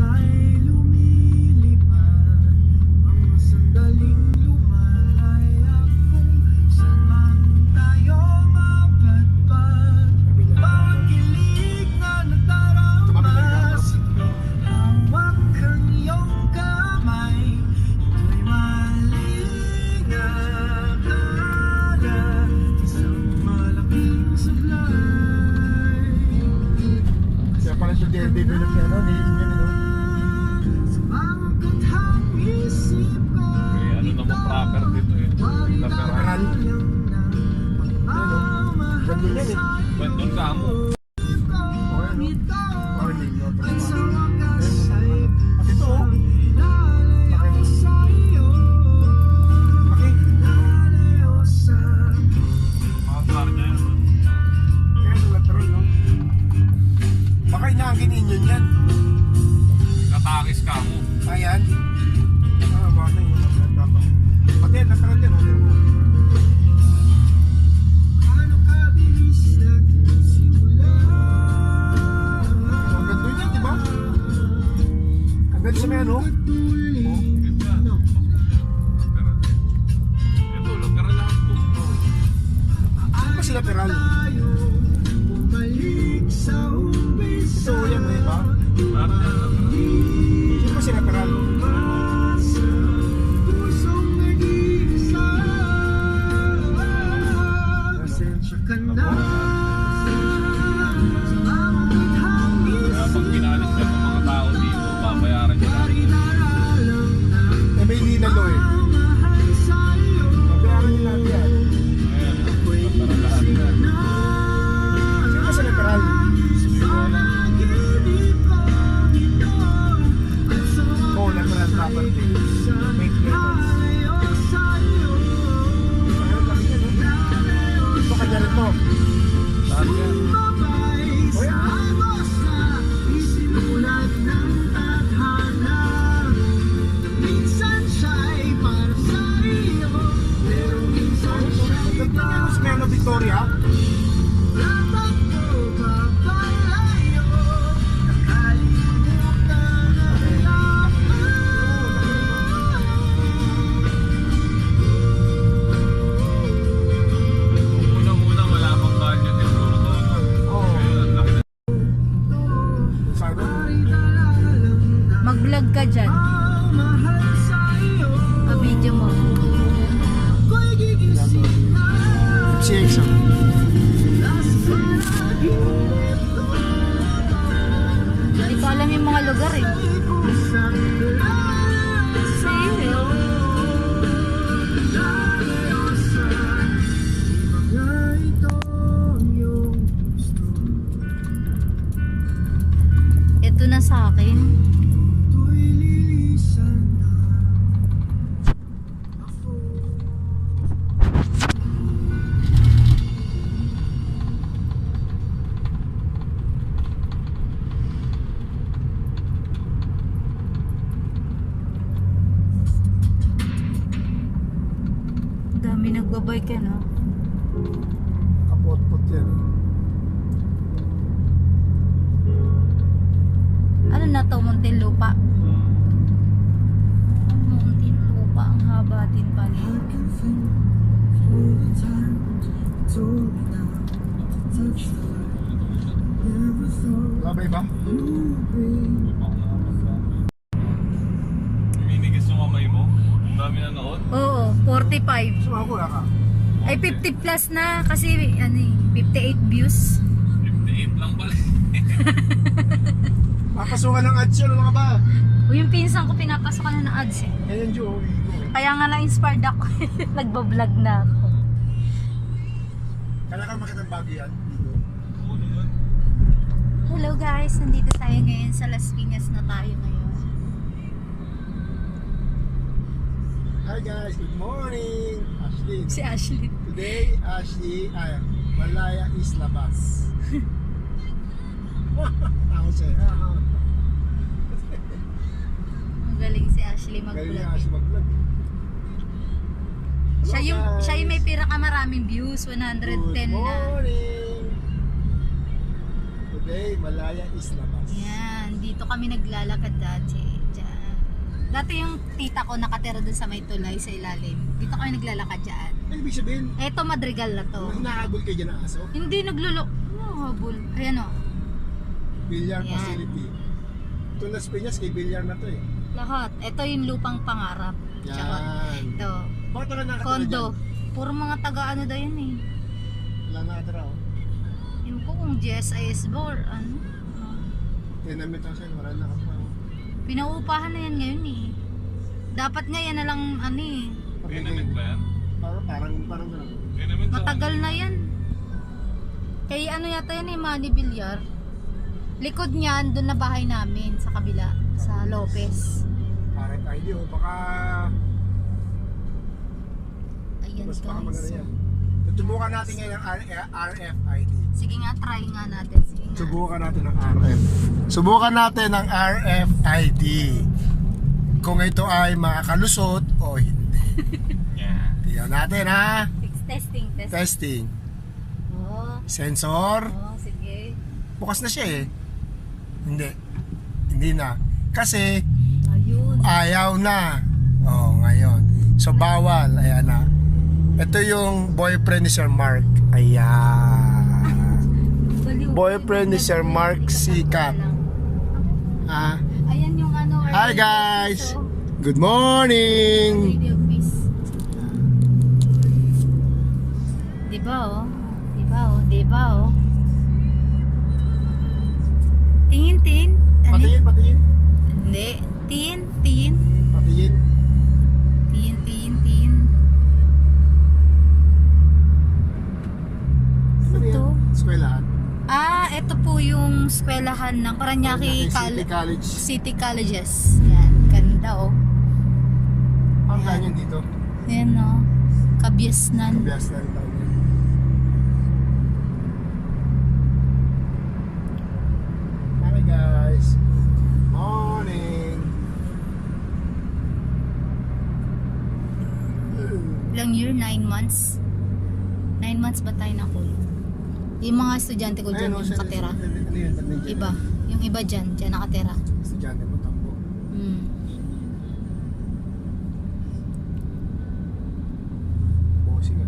sign Katakis ka mo. Ayan. Ah, na yun. Pati lateral yan. oh. Ano kabilis nagsimula Ang ganda niya, di ba? Ang ganda sa may ano? Muli Ganda. Lateral. Ito, lateral. Ano ba si lateral? Property. Make records. Ayun, Dami nagbabike ka, no? Kapot-pot yan. Ano na to, Muntinlupa? Muntinlupa, ang haba din pala. Wala ba iba? Minigis yung kamay mo. Ang dami na noon. Oo, 45. So ako ka. Ay, 50 plus na kasi ano eh, 58 views. 58 lang pala. Papasukan ng ads yun, ano ka ba? O yung pinsan ko pinapasokan na ng ads eh. Yan yung Joey. Kaya nga na-inspired ako. Nagbablog na ako. Kaya ka makita ng bagay yan. Oo naman. Hello guys, nandito tayo ngayon sa Las Piñas na tayo ngayon. Hi guys, good morning! Ashley. Si Ashley. Today, Ashley, ay, Malaya is labas. Ako siya. ah, ah. Ang galing si Ashley Galing mag-vlog. niya Ashley mag-vlog. Siya yung, guys. siya yung may pinakamaraming views, 110 Good na. morning! Today, Malaya is labas. Yan, Dito kami naglalakad dati. Dati yung tita ko nakatira dun sa may tulay sa ilalim. Dito kami naglalakad dyan. Ano ibig sabihin? Eto Madrigal na to. Hinahabol kayo dyan ng aso? Hindi naglulo. Ano habol? Ayan o. Billiard Yan. facility. Ito Las Piñas, kay Billiard na to eh. Lahat. Ito yung lupang pangarap. Tsaka Yan. ito. Bakit wala nakatira Kondo. dyan? Puro mga taga ano daw yan eh. Wala nakatira oh. Yun ko kung GSIS or ano. Tenement house yan, wala nakatira Pinauupahan na yan ngayon eh. Dapat nga yan na lang ano eh. Pinamit ba yan? Parang, parang, parang. Pinamit sa Matagal na yan. Kaya ano yata yan eh, Manny Villar. Likod niyan, doon na bahay namin sa kabila, sa Lopez. Parang ID oh. Baka, Ayan mas baka maganda guys. yan. Natin ngayon ang R- RFID. Sige nga, try nga natin. Subukan natin ang RF. Subukan natin ang RFID. Kung ito ay makakalusot o hindi. Yeah. Tingnan natin ha. Testing, testing. Testing. Oo, Sensor. oo, sige. Bukas na siya eh. Hindi. Hindi na. Kasi Ayun. ayaw na. Oh, ngayon. So bawal. Ayan na. Ito yung boyfriend ni Sir Mark. Ayan. Boyfriend ni Sir Mark Sikat. Ha? Ayan yung ano. Hi guys. Good morning. Piece. Diba oh? Diba oh? Diba oh? Eskwelahan ng Paranaque City Col- College. City Colleges. Yan, ganda oh. Ang Ayan. kanyan dito. Yan oh. Na rin tayo. Hi guys. Morning. Ilang year? Nine months? Nine months ba tayo nakulong? Yung mga estudyante ko dyan oh, yung nakatira. Ano yun? Yun? Iba. Yung iba dyan, dyan nakatira. Estudyante mo tambo. Hmm. Bossing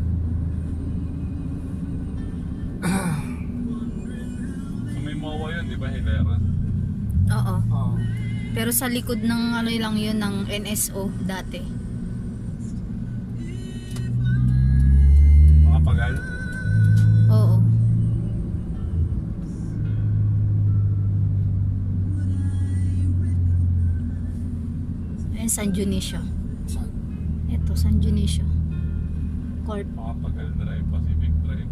ah. So may mawa yun, di ba? Hilera. Oo. Oo. Pero sa likod ng ano lang yun ng NSO dati. San Dionisio. Saan? Ito, San Dionisio. Court. Makapagal drive, Pacific drive.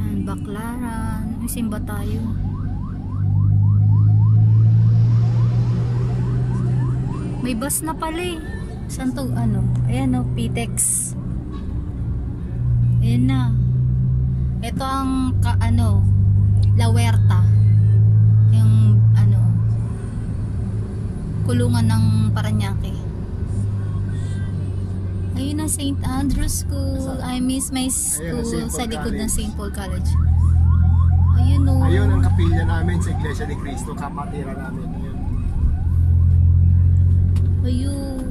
Ayan, Baklaran. May simba tayo. May bus na pala eh. Saan to? Ano? Ayan o, Pitex. Ayan na. Ito ang ka, ano, La Huerta. Yung ano, kulungan ng Paranaque. Ayun na St. Andrews School. I miss my school. Paul sa likod ng College. St. Paul College. Ayun o. Ayun ang kapilya namin sa Iglesia ni Cristo, kapatira namin. Ayun. Ayun.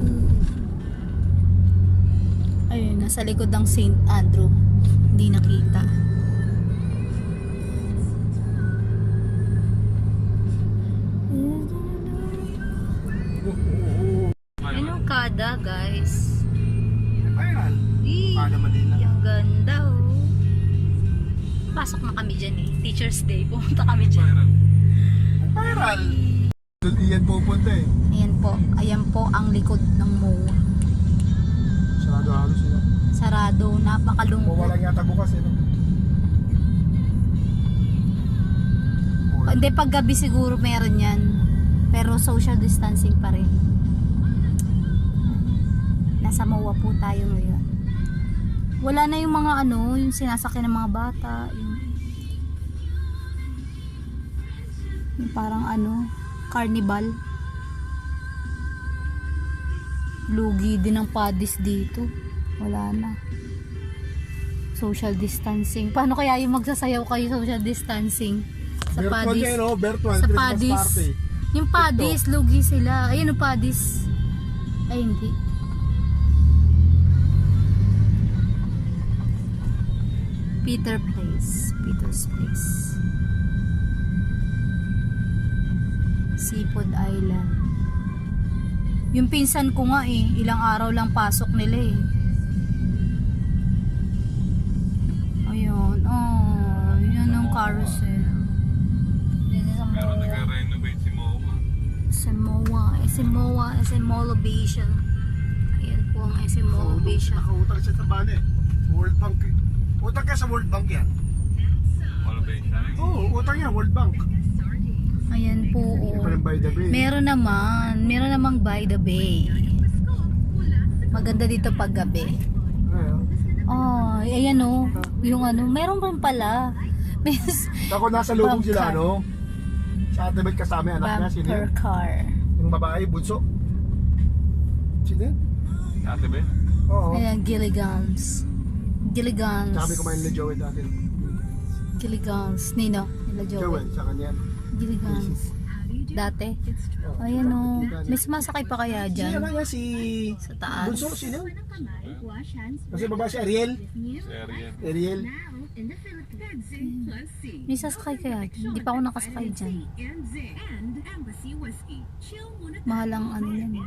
Ayun, nasa likod ng St. Andrew. Hindi nakita. Pasok na kami dyan eh. Teacher's Day. Pumunta kami dyan. Viral. Viral. Doon iyan pupunta eh. Ayan po. Ayan po ang likod ng MOA. Sarado halos sila. Sarado. Napakalungkot. walang yata bukas eh. no? O, Hindi, pag gabi siguro meron yan. Pero social distancing pa rin. Nasa MOA po tayo ngayon. Wala na yung mga ano, yung sinasakyan ng mga bata. Yung, yung parang ano, carnival. Lugi din ang padis dito. Wala na. Social distancing. Paano kaya yung magsasayaw kayo social distancing? Sa Virtual Padis. yan, oh, virtual Sa Padis. party. Yung Padis, lugi sila. Ayun yung Padis. Ay, hindi. Peter Place. Peter's Place. Seafood Island. Yung pinsan ko nga eh, ilang araw lang pasok nila eh. Ayun, oh, yun ang carousel. This is a Pero mall. nag-renovate si Moa. Samoa, Samoa, Simolobation. Ayan po ang Simolobation. Nakautang siya sa bane. World Bank. eh. Utang ka sa World Bank yan. Oo, utang yan, World Bank. Ayan po. Oh. Meron naman, meron namang by the bay. Maganda dito pag gabi. Oh, ayan oh. Yung ano, meron rin pala. Ako nasa lubong sila, ano? Sa ate ba't kasama yung anak niya? Sino yun? car. Yung babae, bunso. Sino yun? Ate Ben? Oo. Ayan, Gilligans. Gilligans. Sabi ko man nila Joel dati. Gilligans. Nino? Nila Joel, Joel. sa kanya. Gilligans. Dati. Ayan oh. May sumasakay pa kaya Si dyan? ano nga, si... Sa taas. Bunso, sino? Kasi babae si Ariel. Si Ariel. Ariel. May sasakay kaya dyan? Hindi pa ako nakasakay dyan. Mahal ang ano yan. eh.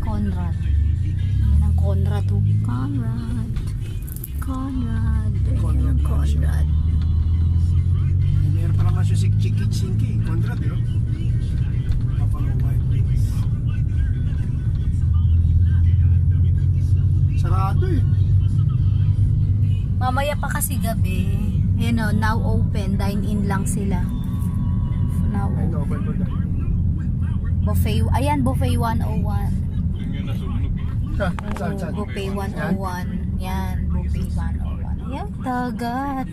Conrad. Yan ang Conrad. Oh. Conrad. Conrad. Conrad. Conrad. Meron pa naman siya si Chiki Chinky. Conrad, yun. Buffalo Wild Wings. Sarado eh. Mamaya pa kasi gabi. Ayan o, now open. Dine-in lang sila. Now open. for that. Buffet. Ayan, buffet 101. Yun yung nasunog eh. Ha, saan, saan? Buffet 101. Yan, buffet 101. Ayan, dagat.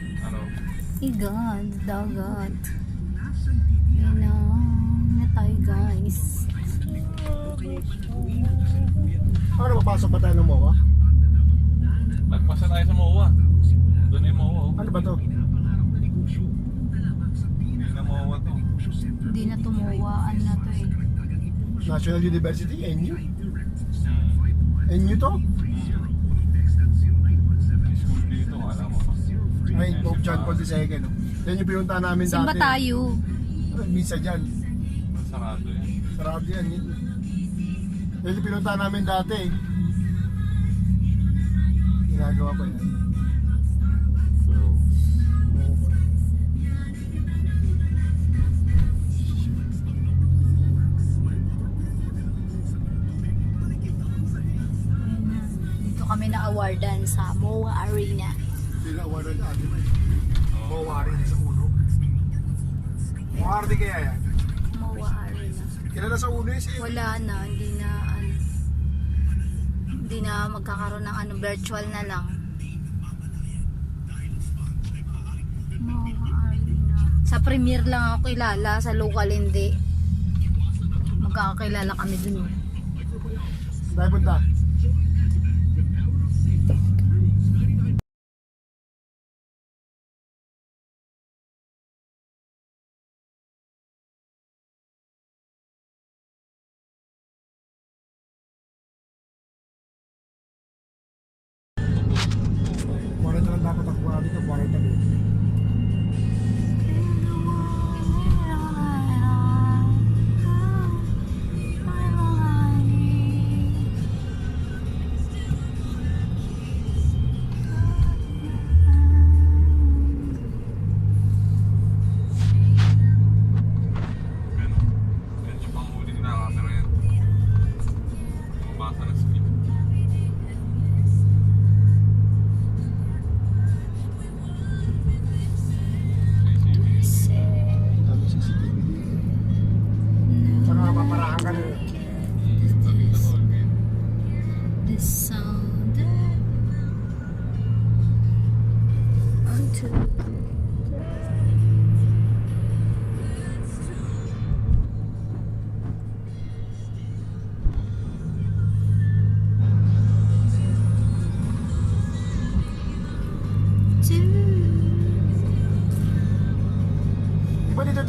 Igad, dagat. Yan na. Na tayo guys. Ano, papasok ba tayo ng MOA? Nagpasa tayo sa Moa. Doon na yung Moa. oh. Ano ba to? Hindi na Moa to. Hindi na tumuwa. Ano na to eh. National University, NU. Hmm. NU to? May school dito, alam mo. Ay, Pope John Paul II. no? Yan yung pinunta namin Saan ba dati. tayo? Minsan dyan. Sarado yan. Sarado yan. Yan yung pinunta namin dati. Ginagawa pa yan. Kami na awardan sa MOA Arena. Na? Mawari na sa ulo. Mawari kaya yan. MOA Arena. Kilala sa ulo yun Wala na, hindi na ano, hindi na magkakaroon ng ano, virtual na lang. MOA Arena. Sa premiere lang ako kilala, sa local hindi. Magkakakilala kami dun. eh. Dahil punta. Quaranta lang dapat ako dito, quaranta minutes. Ano? Yan yung panghuli na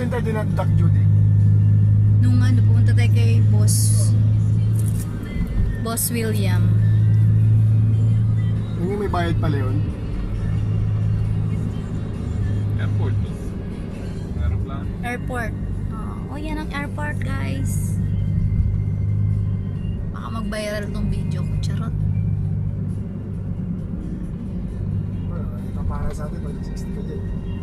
din tayo din Doc Judy. Nung ano, pumunta tayo kay Boss Boss William. Yung may bayad pala yun. Airport to. Aeroplano. Airport. Oh, oh yan ang airport, guys. Baka mag-viral tong video ko. Charot. Ito para sa atin, pag 60 ka dyan.